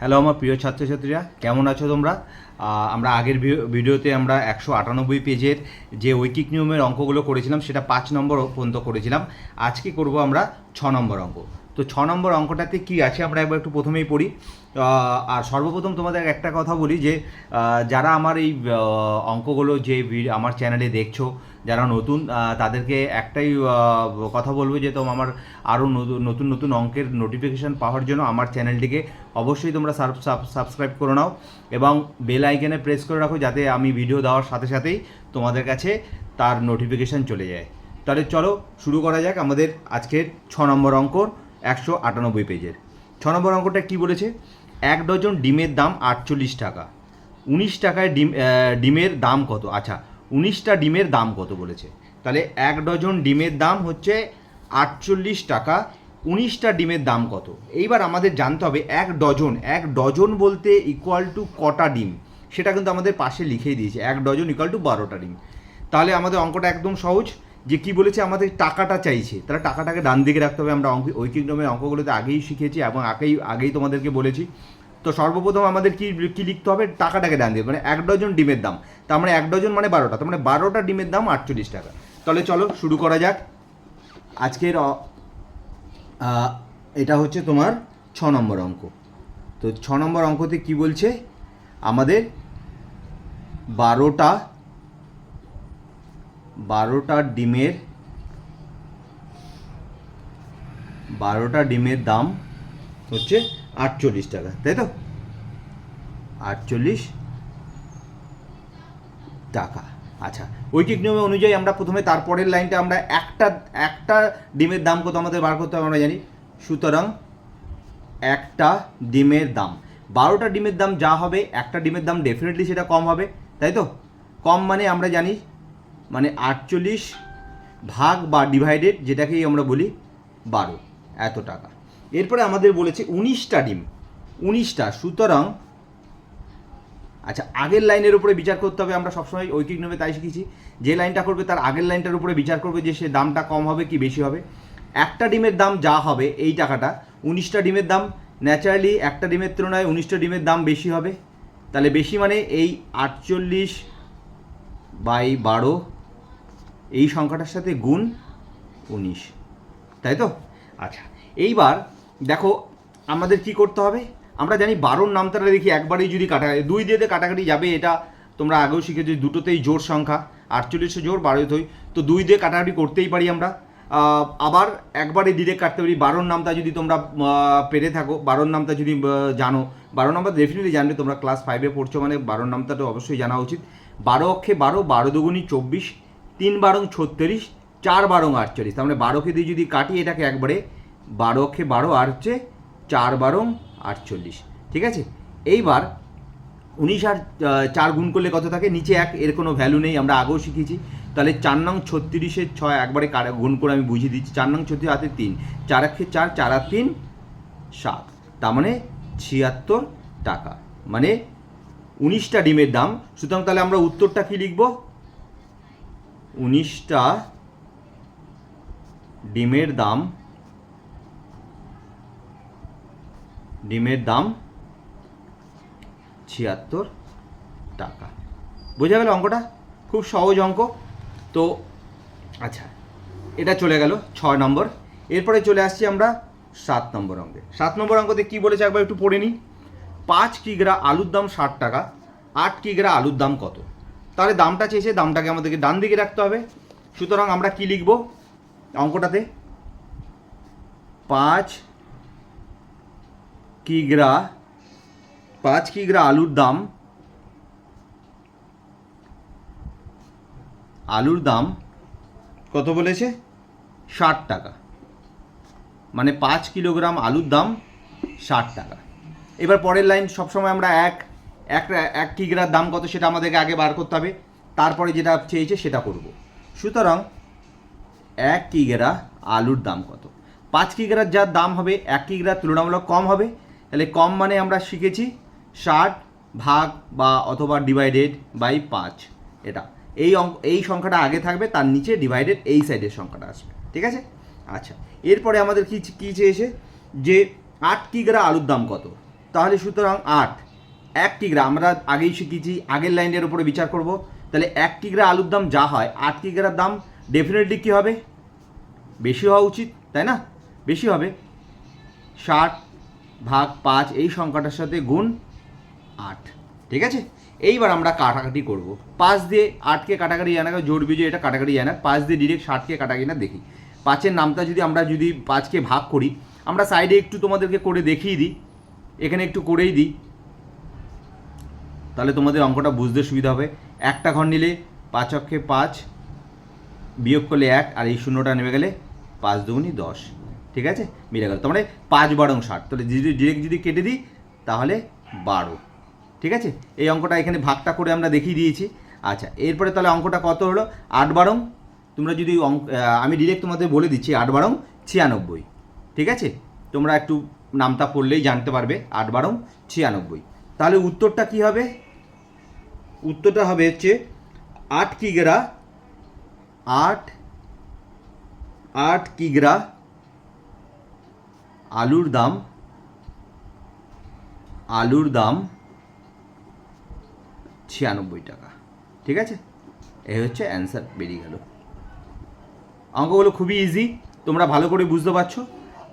Hello আমার প্রিয় ছাত্রছাত্রীরা, কেমন আছো তোমরা? আমরা আগের ভিডিওতে আমরা একশো আটানব্বই পেজের যে ঐকিক নিয়মের অঙ্কগুলো করেছিলাম, সেটা পাঁচ নম্বর পর্যন্ত করেছিলাম। আজকে করব আমরা? ছ নম্বর অঙ্ক। তো ছ নম্বর অঙ্কটাতে কি আছে আমরা একবার একটু প্রথমেই পড়ি। আর সর্বপ্রথম তোমাদের একটা কথা বলি যে যারা আমার এই অঙ্কগুলো যে আমার চ্যানেলে দেখছ, যারা নতুন তাদেরকে একটাই কথা বলব যে তোম, আমার আরও নতুন নতুন অঙ্কের নোটিফিকেশান পাওয়ার জন্য আমার চ্যানেলটিকে অবশ্যই তোমরা সাবস্ক্রাইব করে নাও এবং বেল আইকনে প্রেস করে রাখো যাতে আমি ভিডিও দেওয়ার সাথে সাথেই তোমাদের কাছে তার নোটিফিকেশান চলে যায়। তাহলে চলো শুরু করা যাক আমাদের আজকের ছ নম্বর অঙ্কর একশো আটানব্বই পেজের। ছ নম্বর অঙ্কটা কি বলেছে? এক ডজন ডিমের দাম আটচল্লিশ টাকা। উনিশ টাকায় ডিম ডিমের দাম কত? আচ্ছা উনিশটা ডিমের দাম কত বলেছে? তাহলে এক ডজন ডিমের দাম হচ্ছে আটচল্লিশ টাকা, উনিশটা ডিমের দাম কত? এইবার আমাদের জানতে হবে এক ডজন এক ডজন বলতে ইকুয়াল টু কটা ডিম? সেটা কিন্তু আমাদের পাশে লিখেই দিয়েছে, এক ডজন ইকুয়াল টু বারোটা ডিম। তাহলে আমাদের অঙ্কটা একদম সহজ। যে কি বলেছে, আমাদের টাকাটা চাইছে। তাহলে টাকাটাকে ডান দিকে রাখতে হবে। আমরা অঙ্ক, ঐকিক নিয়মের অঙ্কগুলোতে আগেই শিখেছি এবং আগেই আগেই তোমাদেরকে বলেছি। তো সর্বপ্রথম আমাদের কি কি লিখতে হবে? টাকাটাকে ডান দিকে মানে এক ডজন ডিমের দাম। তার মানে এক ডজন মানে বারোটা, তার মানে বারোটা ডিমের দাম আটচল্লিশ টাকা। তাহলে চলো শুরু করা যাক। আজকের এটা হচ্ছে তোমার ছ নম্বর অঙ্ক। তো ছ নম্বর অঙ্কতে কি বলছে? আমাদের বারোটা বারোটা ডিমের বারোটা ডিমের দাম হচ্ছে আটচল্লিশ টাকা, তাই তো? আটচল্লিশ টাকা। আচ্ছা ঐকিক নিয়ম অনুযায়ী আমরা প্রথমে তারপরের লাইনটা আমরা একটা একটা ডিমের দাম কত আমাদের বার করতে হবে আমরা জানি। সুতরাং একটা ডিমের দাম। বারোটা ডিমের দাম যা হবে, একটা ডিমের দাম ডেফিনেটলি সেটা কম হবে, তাই তো? কম মানে আমরা জানি মানে আটচল্লিশ ভাগ বা ডিভাইডেড যেটাকেই আমরা বলি বারো, এত টাকা। এরপরে আমাদের বলেছে উনিশটা ডিম, উনিশটা। সুতরাং আচ্ছা আগের লাইনের উপরে বিচার করতে হবে, আমরা সবসময় ঐকিক নিয়মে তাই শিখেছি। যে লাইনটা করবে তার আগের লাইনটার উপরে বিচার করবে যে সে দামটা কম হবে কি বেশি হবে। একটা ডিমের দাম যা হবে এই টাকাটা, উনিশটা ডিমের দাম ন্যাচারালি একটা ডিমের তুলনায় উনিশটা ডিমের দাম বেশি হবে। তাহলে বেশি মানে এই আটচল্লিশ বাই বারো এই সংখ্যাটার সাথে গুণ উনিশ। তাই তো? আচ্ছা এইবার দেখো আমাদের কি করতে হবে? আমরা জানি বারোর নামতারা দেখি একবারেই যদি কাটা দুই দিয়ে কাটাকাটি যাবে, এটা তোমরা আগেও শিখেছো, দুটোতেই জোর সংখ্যা আটচল্লিশে জোর বারোতেই তো দুই দিয়ে কাটাকাটি করতেই পারি আমরা। আবার একবারে ডিরেক্ট কাটতে পারি, বারোর নামটা যদি তোমরা পেরে থাকো, বারোর নামটা যদি জানো বারো নাম্বার ডেফিনেটলি জানবে তোমরা ক্লাস ফাইভে পড়ছো মানে বারোর নামটা তো অবশ্যই জানা উচিত। বারো অক্ষে বারো বারো দুগুণি চব্বিশ তিন বারং ছত্রিশ, চার বারং আটচল্লিশ। তার মানে বারোকে দিয়ে যদি কাটি, এটাকে একবারে বারো অক্ষে বারো আর হচ্ছে চার বারং আটচল্লিশ। ঠিক আছে? এইবার উনিশ আর চার গুণ করলে কত থাকে? নিচে এক, এর কোনো ভ্যালু নেই, আমরা আগেও শিখেছি। তাহলে চার নং ছত্রিশের ছয়, একবারে গুণ করে আমি বুঝিয়ে দিচ্ছি। চার নং ছত্রিশ, হাতে তিন। চার একে চার চার আর তিন, সাত। তার মানে ছিয়াত্তর টাকা। মানে উনিশটা ডিমের দাম। সুতরাং তাহলে আমরা উত্তরটা কী লিখব? উনিশটা ডিমের দাম ডিমের দাম ছিয়াত্তর টাকা। বোঝা গেল অঙ্কটা? খুব সহজ অঙ্ক। তো আচ্ছা এটা চলে গেল ছয় নম্বর। এরপরে চলে আসছি আমরা সাত নম্বর অঙ্কে। সাত নম্বর অঙ্কতে কী বলেছে একবার একটু পড়ে নিই? পাঁচ কিগ্রা আলুর দাম ষাট টাকা, আট কিগ্রা আলুর দাম কত? তাহলে দামটা চেয়েছে দামটাকে আমাদেরকে ডান দিকে রাখতে হবে। সুতরাং আমরা কি লিখব? অঙ্কটাতে। পাঁচ কিগ্রা পাঁচ কিগ্রা আলুর দাম। আলুর দাম কত বলেছে? ষাট টাকা। মানে পাঁচ কিলোগ্রাম আলুর দাম ষাট টাকা। এবার পরের লাইন সবসময় আমরা এক এক এক কিগ্রার দাম কত সেটা আমাদেরকে আগে বার করতে হবে, তারপরে যেটা চেয়েছে সেটা করব। সুতরাং এক কিগ্রা আলুর দাম কত? পাঁচ কিগ্রার যার দাম হবে, এক কিগ্রার তুলনামূলক কম হবে, তাহলে কম মানে আমরা শিখেছি ষাট ভাগ বা অথবা ডিভাইডেড বাই পাঁচ, এটা। এই অঙ্ক এই সংখ্যাটা আগে থাকবে, তার নিচে ডিভাইডেড এই সাইডের সংখ্যাটা আসবে, ঠিক আছে? আচ্ছা এরপরে আমাদের কী কী চেয়েছে? যে আট কিগ্রা আলুর দাম কত? তাহলে সুতরাং আট এক কিগ্রা আমরা আগেই শিখেছি, আগের লাইনের উপরে বিচার করব। তাহলে এক কিগ্রা আলুর দাম যা হয় আট কিগ্রার দাম ডেফিনেটলি কী হবে? বেশি হওয়া উচিত, তাই না? বেশি হবে। ষাট ভাগ পাঁচ, এই সংখ্যাটার সাথে গুণ আট, ঠিক আছে? এইবার আমরা কাটাকাটি করব। পাঁচ দিয়ে আটকে কাটাকাটি যায় না জোর বিজয় এটা কাটাকাটি যায় না পাঁচ দিয়ে ডিরেক্ট ষাটকে কাটাকাটি না দেখি। পাঁচের নামটা যদি আমরা যদি পাঁচকে ভাগ করি, আমরা সাইডে একটু তোমাদেরকে করে দেখিয়ে দিই, এখানে একটু করেই দিই। তাহলে তোমাদের অঙ্কটা বুঝতে সুবিধা হবে। একটা ঘর নিলে পাঁচ অক্ষে পাঁচ, বিয়োগ করলে এক, আর এই শূন্যটা নেমে গেলে পাঁচ দুগুনি দশ। ঠিক আছে? মিলে গেল। তার মানে পাঁচ বারং ষাট তাহলে যদি ডিরেক্ট যদি কেটে দিই, তাহলে বারো। ঠিক আছে? এই অঙ্কটা এখানে ভাগটা করে আমরা দেখিয়ে দিয়েছি। আচ্ছা এরপরে তাহলে অঙ্কটা কত হলো? আট বারং। তোমরা যদি অঙ্ক আমি ডিরেক্ট তোমাদের বলে দিচ্ছি, আট বারং, ছিয়ানব্বই। ঠিক আছে? তোমরা একটু নামটা পড়লেই জানতে পারবে, আট বারং, ছিয়ানব্বই। তাহলে উত্তরটা কি হবে? উত্তরটা হবে হচ্ছে আট কিগ্রা আট আট কিগ্রা আলুর দাম আলুর দাম ছিয়ানব্বই টাকা। ঠিক আছে? এই হচ্ছে অ্যান্সার বেরিয়ে গেল। অঙ্কগুলো খুবই ইজি তোমরা ভালো করে বুঝতে পারছ।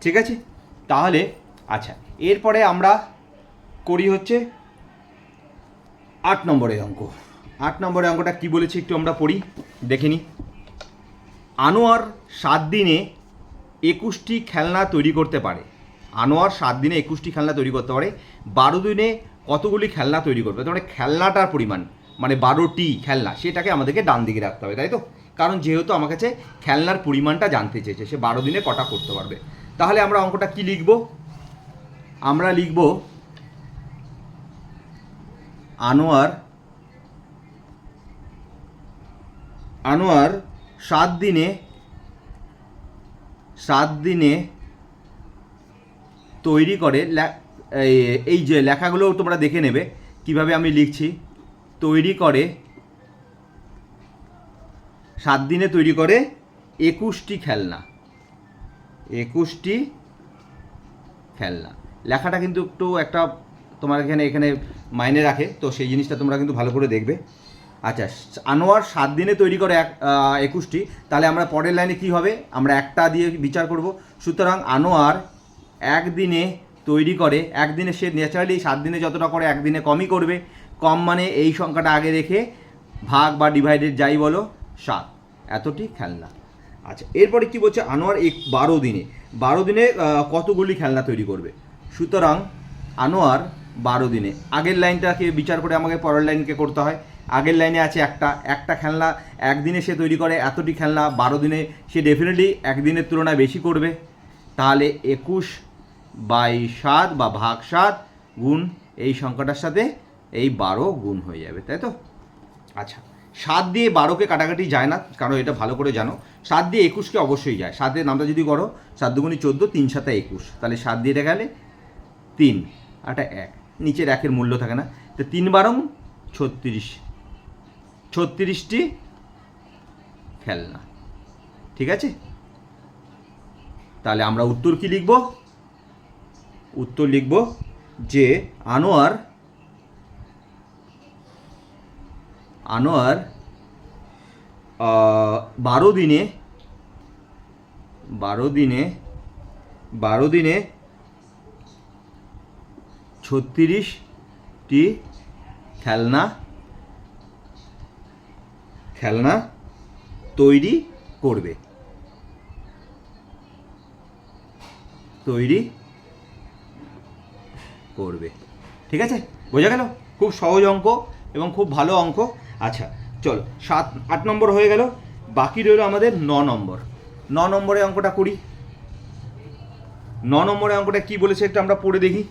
ঠিক আছে? তাহলে আচ্ছা এরপরে আমরা করি হচ্ছে আট নম্বরের অঙ্ক। আট নম্বরের অঙ্কটা কি বলেছে একটু আমরা পড়ি, দেখে নিই আনোয়ার সাত দিনে একুশটি খেলনা তৈরি করতে পারে। আনোয়ার সাত দিনে একুশটি খেলনা তৈরি করতে পারে। বারো দিনে কতগুলি খেলনা তৈরি করবে? তার মানে খেলনাটার পরিমাণ মানে বারোটি খেলনা, সেটাকে আমাদেরকে ডান দিকে রাখতে হবে, তাই তো? কারণ যেহেতু আমার কাছে খেলনার পরিমাণটা জানতে চেয়েছে, সে বারো দিনে কটা করতে পারবে। তাহলে আমরা অঙ্কটা কি লিখব? আমরা লিখব আনোয়ার আনোয়ার সাত দিনে সাত দিনে তৈরি করে এই যে লেখাগুলো তোমরা দেখে নেবে, কীভাবে আমি লিখছি। তৈরি করে, সাত দিনে তৈরি করে একুশটি খেলনা। একুশটি খেলনা। লেখাটা কিন্তু একটু একটা তোমার এখানে এখানে মাইনে রাখে, তো সেই জিনিসটা তোমরা কিন্তু ভালো করে দেখবে। আচ্ছা আনোয়ার সাত দিনে তৈরি করে এক একুশটি। তাহলে আমরা পরের লাইনে কি হবে? আমরা একটা দিয়ে বিচার করব। সুতরাং আনোয়ার একদিনে তৈরি করে একদিনে সে ন্যাচারালি সাত দিনে যতটা করে একদিনে কমই করবে। কম মানে এই সংখ্যাটা আগে রেখে ভাগ বা ডিভাইডেড যাই বলো, সাত। এতটি খেলনা। আচ্ছা এরপরে কি বলছে? আনোয়ার এক, বারো দিনে। বারো দিনে কতগুলি খেলনা তৈরি করবে? সুতরাং আনোয়ার বারো দিনে। আগের লাইনটাকে বিচার করে আমাকে পরের লাইনকে করতে হয়? আগের লাইনে আছে একটা। একটা খেলনা একদিনে সে তৈরি করে, এতটি খেলনা বারো দিনে সে ডেফিনেটলি একদিনের তুলনায় বেশি করবে। তাহলে একুশ বাই সাত বা ভাগ সাত গুণ এই সংখ্যাটার সাথে এই বারো গুণ হয়ে যাবে, তাই তো? আচ্ছা সাত দিয়ে বারোকে কাটাকাটি যায় না, কারণ এটা ভালো করে জানো। সাত দিয়ে একুশকে অবশ্যই যায়। সাতের নামটা যদি করো, সাত দুগুণি চোদ্দ, তিন সাথে একুশ। তাহলে সাত দিয়ে এটা গেলে তিন আটা এক। নিচের একের মূল্য থাকে না। তো তিন বারং ছত্রিশ। ছত্রিশটি খেলনা। ঠিক আছে? তাহলে আমরা উত্তর কি লিখব? উত্তর লিখব যে আনোয়ার আনোয়ার বারো দিনে বারো দিনে বারো দিনে ছত্রিশটি খেলনা খেলনা তৈরি করবে। তৈরি করবে। ঠিক আছে? বোঝা গেল? খুব সহজ অঙ্ক এবং খুব ভালো অঙ্ক। আচ্ছা চলো, সাত, আট নম্বর হয়ে গেল। বাকি রইল আমাদের ন নম্বর। ন নম্বরে অঙ্কটা করি। ন নম্বরে অঙ্কটা কি বলেছে একটু আমরা পড়ে দেখি।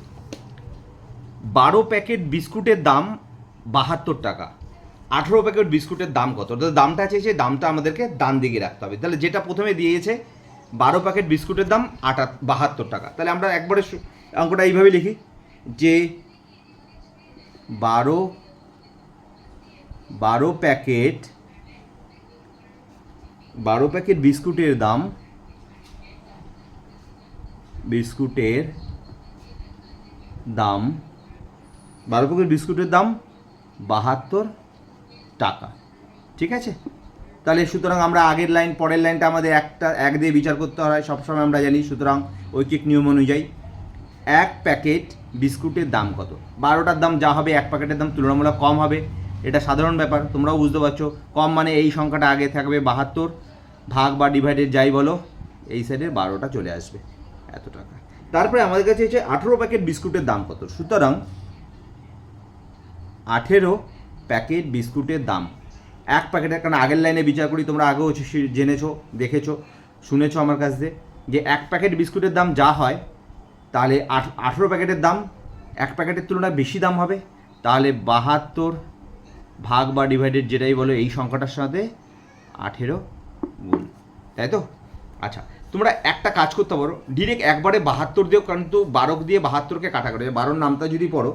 বারো প্যাকেট বিস্কুটের দাম বাহাত্তর টাকা। আঠেরো প্যাকেট বিস্কুটের দাম কত? অর্থাৎ দামটা চেয়েছে দামটা আমাদেরকে দান দিকে রাখতে হবে। তাহলে যেটা প্রথমে দিয়েছে, বারো প্যাকেট বিস্কুটের দাম আটা, বাহাত্তর টাকা। তাহলে আমরা একবারে অঙ্কটা এইভাবে লিখি, যে বারো বারো প্যাকেট বারো প্যাকেট বিস্কুটের দাম বিস্কুটের দাম বারো প্যাকেট বিস্কুটের দাম বাহাত্তর টাকা। ঠিক আছে? তাহলে সুতরাং আমরা আগের লাইন, পরের লাইনটা আমাদের একটা, এক দিয়ে বিচার করতে হয়, সবসময় আমরা জানি, সুতরাং ঐকিক নিয়ম অনুযায়ী এক প্যাকেট বিস্কুটের দাম কত? বারোটার দাম যা হবে, এক প্যাকেটের দাম তুলনামূলক কম হবে। এটা সাধারণ ব্যাপার, তোমরাও বুঝতে পারছ। কম মানে এই সংখ্যাটা আগে থাকবে বাহাত্তর, ভাগ বা ডিভাইডেড যাই বলো, এই সাইডে বারোটা চলে আসবে, এত টাকা। তারপরে আমাদের কাছে হচ্ছে আঠেরো প্যাকেট বিস্কুটের দাম কত? সুতরাং আঠেরো প্যাকেট বিস্কুটের দাম। এক প্যাকেটের, কারণ আগের লাইনে বিচার করি, তোমরা আগেও জেনেছো, দেখেছ, শুনেছো আমার কাছ থেকে যে এক প্যাকেট বিস্কুটের দাম যা হয়, তাহলে আঠ, আঠেরো প্যাকেটের দাম, এক প্যাকেটের তুলনায় বেশি দাম হবে। তাহলে বাহাত্তর ভাগ বা ডিভাইডেড যেটাই বলো, এই সংখ্যাটার সাথে আঠেরো গুণ, তাই তো? আচ্ছা তোমরা একটা কাজ করতে পারো ডিরেক্ট একবারে বাহাত্তর দিয়েও তো বারো দিয়ে বাহাত্তরকে কাটা করে, বারোর নামটা যদি পড়ো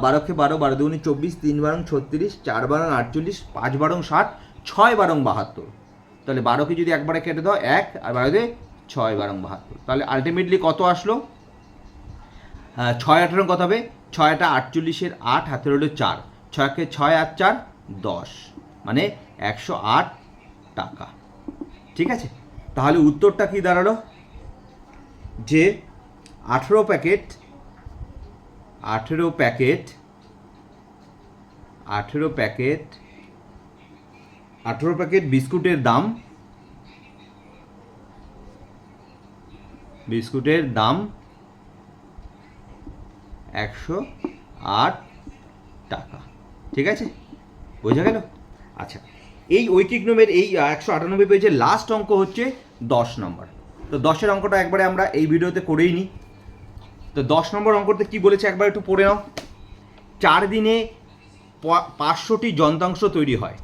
বারোকে বারো বারো দুগুনি চব্বিশ, তিন বারং ছত্রিশ, চার বারং আটচল্লিশ, পাঁচ বারং ষাট, ছয় বারং বাহাত্তর। তাহলে বারোকে যদি একবারে কেটে দাও, এক, আর বারো দিয়ে ছয় বারং বাহাত্তর। তাহলে আলটিমেটলি কত আসলো? ছয় আঠেরো কত হবে? ছয়টা আটচল্লিশের আট, হাতের হলো চার। ছয়কে ছয় আট চার, দশ। মানে একশো আট টাকা। ঠিক আছে? তাহলে উত্তরটা কি দাঁড়াল? যে আঠেরো প্যাকেট আঠেরো প্যাকেট আঠেরো প্যাকেট আঠেরো প্যাকেট বিস্কুটের দাম। বিস্কুটের দাম একশো আট টাকা। ঠিক আছে? বোঝা গেল? আচ্ছা এই ঐকিক নিয়মের এই একশো আটানব্বই পেজের লাস্ট অঙ্ক হচ্ছে দশ নম্বর। তো দশের অঙ্কটা একবারে আমরা এই ভিডিওতে করেই নিই তো দশ নম্বর অঙ্কতে কি বলেছে? একবার একটু পড়ে নাও। চার দিনে পাঁচশোটি যন্ত্রাংশ তৈরি হয়।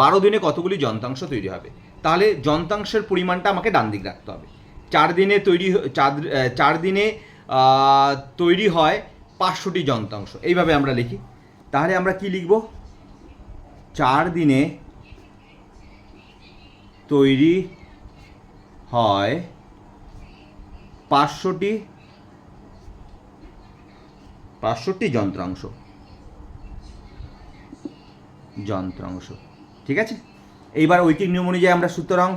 বারো দিনে কতগুলি যন্ত্রাংশ তৈরি হবে? তাহলে যন্ত্রাংশের পরিমাণটা আমাকে ডান দিক রাখতে হবে। চার দিনে তৈরি চার চার দিনে তৈরি হয় পাঁচশোটি যন্ত্রাংশ। এইভাবে আমরা লিখি। তাহলে আমরা কি লিখব? চার দিনে তৈরি হয় পাঁচশোটি পাঁচশোটি যন্ত্রাংশ। যন্ত্রাংশ। ঠিক আছে? এইবার ঐকিক নিয়ম অনুযায়ী আমরা সুতরাং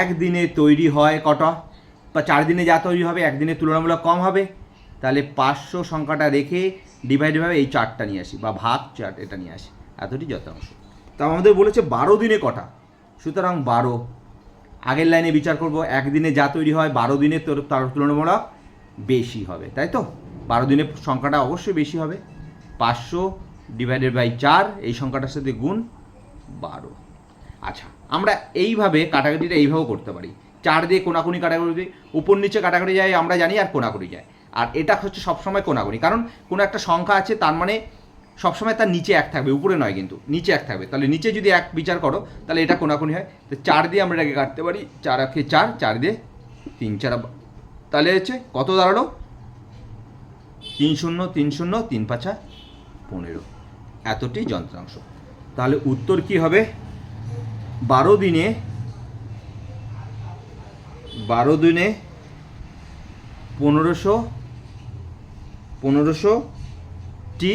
একদিনে তৈরি হয় কটা? বা চার দিনে যা তৈরি হবে একদিনে তুলনামূলক কম হবে। তাহলে পাঁচশো সংখ্যাটা রেখে ডিভাইডেড এই চারটা নিয়ে আসি, বা ভাগ চার এটা নিয়ে আসি, এতটি যন্ত্রাংশ। তা আমাদের বলেছে বারো দিনে কটা? সুতরাং বারো। আগের লাইনে বিচার করব, একদিনে যা তৈরি হয় বারো দিনে তার তুলনামূলক বেশি হবে, তাই তো? বারো দিনের সংখ্যাটা অবশ্যই বেশি হবে। পাঁচশো ডিভাইডেড বাই চার এই সংখ্যাটার সাথে গুণ বারো। আচ্ছা আমরা এইভাবে কাটাকাটিটা এইভাবেও করতে পারি। চার দিয়ে কোনাকুনি কাটাকুটি দিই, উপর নিচে কাটাকুটি যায় আমরা জানি আর কোনাকুনি যায়। আর এটা হচ্ছে সবসময় কোনাকুনি কারণ কোনো একটা সংখ্যা আছে তার মানে সবসময় তার নিচে এক থাকবে উপরে নয় কিন্তু নিচে এক থাকবে। তাহলে নিচে যদি এক বিচার করো তাহলে এটা কোনাকুনি হয়। তো চার দিয়ে আমরা এটাকে কাটতে পারি চার আখে চার চার দিয়ে তিন চার তাহলে হচ্ছে কত দাঁড়াল? তিন শূন্য তিন শূন্য তিন পাঁচা পনেরো। এতটি যন্ত্রাংশ। তাহলে উত্তর কি হবে? বারো দিনে বারো দিনে পনেরোশো পনেরোশো টি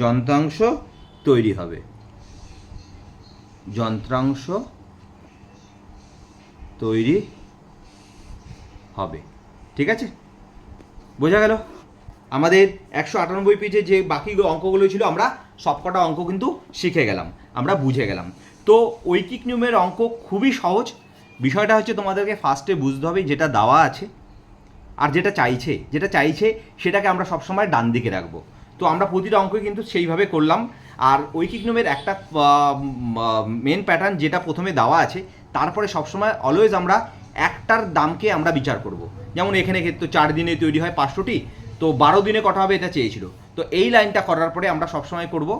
যন্ত্রাংশ তৈরি হবে। যন্ত্রাংশ তৈরি হবে। ঠিক আছে? বোঝা গেল? আমাদের একশো আটানব্বই পেজে যে বাকি অঙ্কগুলো ছিল, আমরা সবকটা অঙ্ক কিন্তু শিখে গেলাম, আমরা বুঝে গেলাম। তো ঐকিক নিয়মের অঙ্ক খুবই সহজ। বিষয়টা হচ্ছে তোমাদেরকে ফার্স্টে বুঝতে হবে যেটা দেওয়া আছে আর যেটা চাইছে। যেটা চাইছে সেটাকে আমরা সবসময় ডান দিকে রাখব। তো আমরা প্রতিটা অঙ্ক কিন্তু সেইভাবে করলাম। আর ঐকিক নিয়মের একটা মেন প্যাটার্ন যেটা প্রথমে দেওয়া আছে, তারপরে সবসময় অলওয়েজ আমরা একটার দামকে আমরা বিচার করব। যেমন এখানে ক্ষেত্রে চার দিনে তৈরি হয় পাঁচশোটি, তো বারো দিনে কটা হবে এটা চেয়েছিল। তো এই লাইনটা করার পরে আমরা সবসময় করব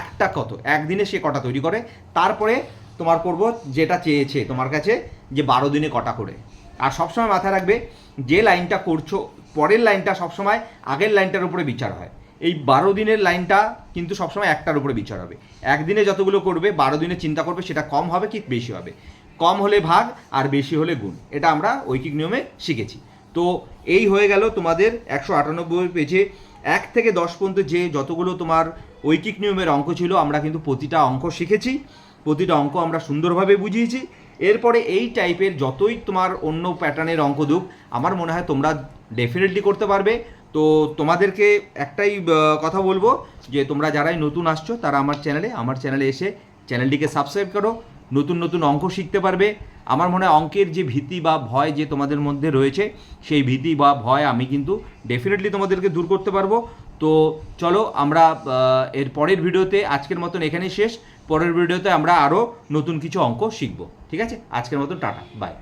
একটা কত, একদিনে সে কটা তৈরি করে, তারপরে তোমার করব যেটা চেয়েছে তোমার কাছে যে বারো দিনে কটা করে। আর সবসময় মাথায় রাখবে যে লাইনটা করছ, পরের লাইনটা সবসময় আগের লাইনটার উপরে বিচার হয়। এই বারো দিনের লাইনটা কিন্তু সবসময় একটার উপরে বিচার হবে। একদিনে যতগুলো করবে, বারো দিনে চিন্তা করবে সেটা কম হবে কি বেশি হবে। কম হলে ভাগ আর বেশি হলে গুণ। এটা আমরা ঐকিক নিয়মে শিখেছি। তো এই হয়ে গেল তোমাদের একশো আটানব্বই পেজে এক থেকে দশ পর্যন্ত যে যতগুলো তোমার ঐকিক নিয়মের অঙ্ক ছিল, আমরা কিন্তু প্রতিটা অঙ্ক শিখেছি। প্রতিটা অঙ্ক আমরা সুন্দরভাবে বুঝিয়েছি। এরপরে এই টাইপের যতই তোমার অন্য প্যাটার্নের অঙ্ক দুক, আমার মনে হয় তোমরা ডেফিনেটলি করতে পারবে। তো তোমাদেরকে একটাই কথা বলব যে তোমরা যারাই নতুন আসছো, তারা আমার চ্যানেলে আমার চ্যানেলে এসে চ্যানেলটিকে সাবস্ক্রাইব করো। নতুন নতুন অঙ্ক শিখতে পারবে। আমার মনে হয় অঙ্কের যে ভীতি বা ভয় যে তোমাদের মধ্যে রয়েছে, সেই ভীতি বা ভয় আমি কিন্তু ডেফিনেটলি তোমাদেরকে দূর করতে পারব। তো চলো আমরা এর পরের ভিডিওতে, আজকের মতন এখানেই শেষ। পরের ভিডিওতে আমরা আরও নতুন কিছু অঙ্ক শিখব। ঠিক আছে? আজকের মতন টাটা। বাই